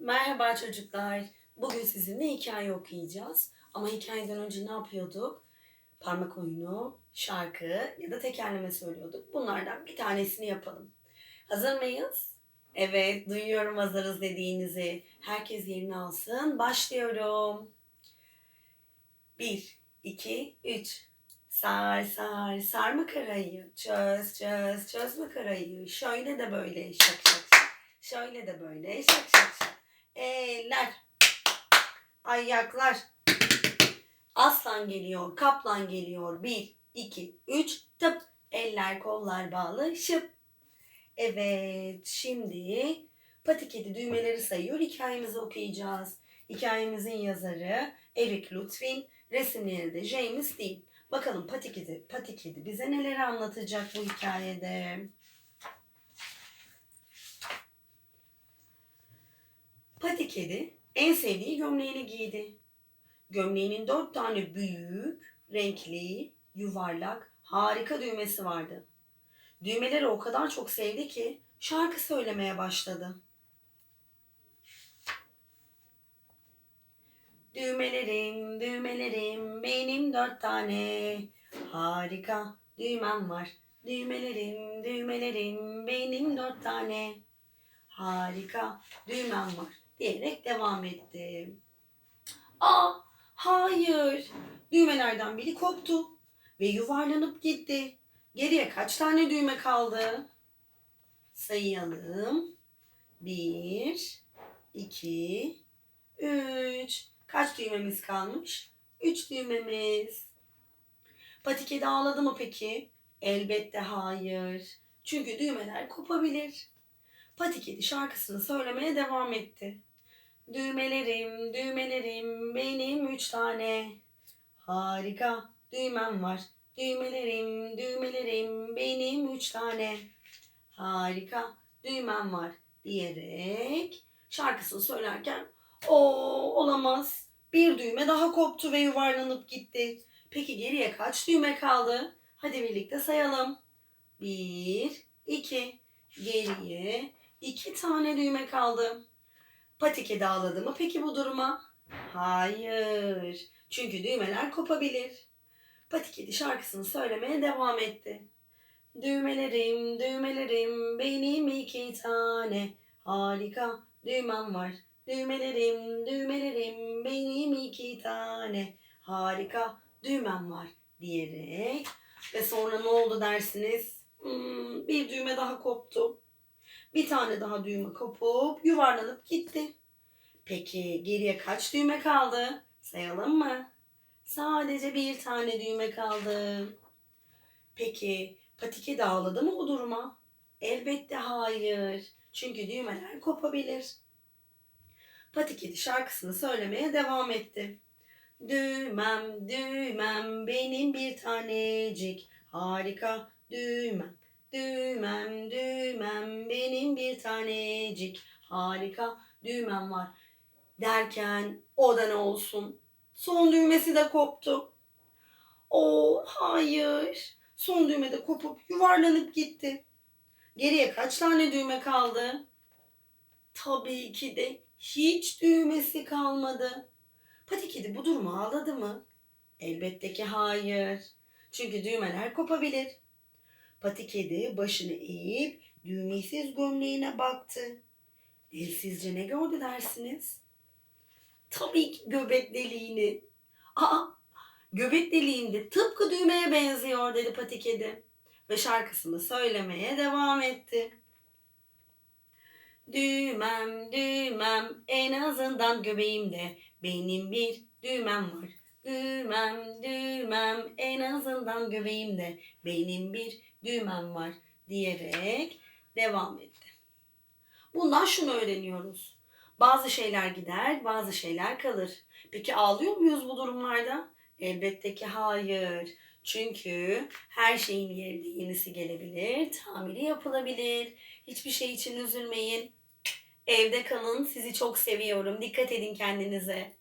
Merhaba çocuklar. Bugün sizinle hikaye okuyacağız. Ama hikayeden önce ne yapıyorduk? Parmak oyunu, şarkı ya da tekerleme söylüyorduk. Bunlardan bir tanesini yapalım. Hazır mıyız? Evet, duyuyorum hazırız dediğinizi. Herkes yerini alsın. Başlıyorum. Bir, iki, üç. Sar sar sar makarayı. Çöz çöz çöz makarayı. Şöyle de böyle şak şak şak. Şöyle de böyle şak şak şak. Eller. Ayaklar. Aslan geliyor, kaplan geliyor. Bir, iki, üç, tıp. Eller kollar bağlı, şıp. Evet, şimdi Pati Kedi düğmeleri sayıyor. Hikayemizi okuyacağız. Hikayemizin yazarı Eric Lutwin, resimleri de James Dean. Bakalım Pati Kedi, Pati Kedi bize neleri anlatacak bu hikayede? Pati Kedi en sevdiği gömleğini giydi. Gömleğinin dört tane büyük, renkli, yuvarlak, harika düğmesi vardı. Düğmeleri o kadar çok sevdi ki şarkı söylemeye başladı. Düğmelerim, düğmelerim, benim dört tane. Harika düğmem var. Düğmelerim, düğmelerim, benim dört tane. Harika düğmem var diyerek devam etti. Aa, hayır. Düğmelerden biri koptu ve yuvarlanıp gitti. Geriye kaç tane düğme kaldı? Sayalım. Bir, iki, üç. Kaç düğmemiz kalmış? Üç düğmemiz. Patikede ağladı mı peki? Elbette hayır. Çünkü düğmeler kopabilir. Patikedi şarkısını söylemeye devam etti. Düğmelerim, düğmelerim, benim üç tane. Harika düğmem var. Düğmelerim, düğmelerim, benim üç tane. Harika düğmem var diyerek şarkısını söylerken o olamaz. Bir düğme daha koptu ve yuvarlanıp gitti. Peki geriye kaç düğme kaldı? Hadi birlikte sayalım. Bir, iki. Geriye iki tane düğme kaldı. Patike dağladı mı peki bu duruma? Hayır. Çünkü düğmeler kopabilir. Patikedi şarkısını söylemeye devam etti. Düğmelerim, düğmelerim, benim iki tane. Harika düğmem var. Düğmelerim, düğmelerim, benim iki tane. Harika düğmem var diyerek ve sonra ne oldu dersiniz? Hmm, bir düğme daha koptu. Bir tane daha düğme kopup yuvarlanıp gitti. Peki geriye kaç düğme kaldı? Sayalım mı? Sadece bir tane düğme kaldı. Peki patike dağladı mı bu duruma? Elbette hayır. Çünkü düğmeler kopabilir. Patikedi şarkısını söylemeye devam etti. Düğmem, düğmem, benim bir tanecik. Harika düğmem, düğmem, düğmem, benim bir tanecik. Harika düğmem var. Derken o da ne olsun? Son düğmesi de koptu. Oo hayır. Son düğme de kopup yuvarlanıp gitti. Geriye kaç tane düğme kaldı? Tabii ki de hiç düğmesi kalmadı. Pati kedi bu duruma ağladı mı? Elbette ki hayır. Çünkü düğmeler kopabilir. Pati kedi başını eğip düğmesiz gömleğine baktı. E, ne gördü dersiniz? Tabii ki göbek deliğini. Aa, göbek deliğinde tıpkı düğmeye benziyor dedi Pati kedi. Ve şarkısını söylemeye devam etti. Düğmem düğmem en azından göbeğimde benim bir düğmem var. Düğmem düğmem en azından göbeğimde benim bir düğmem var diyerek devam etti. Bundan şunu öğreniyoruz. Bazı şeyler gider, bazı şeyler kalır. Peki ağlıyor muyuz bu durumlarda? Elbette ki hayır. Çünkü her şeyin yerine yenisi gelebilir, tamiri yapılabilir. Hiçbir şey için üzülmeyin. Evde kalın. Sizi çok seviyorum. Dikkat edin kendinize.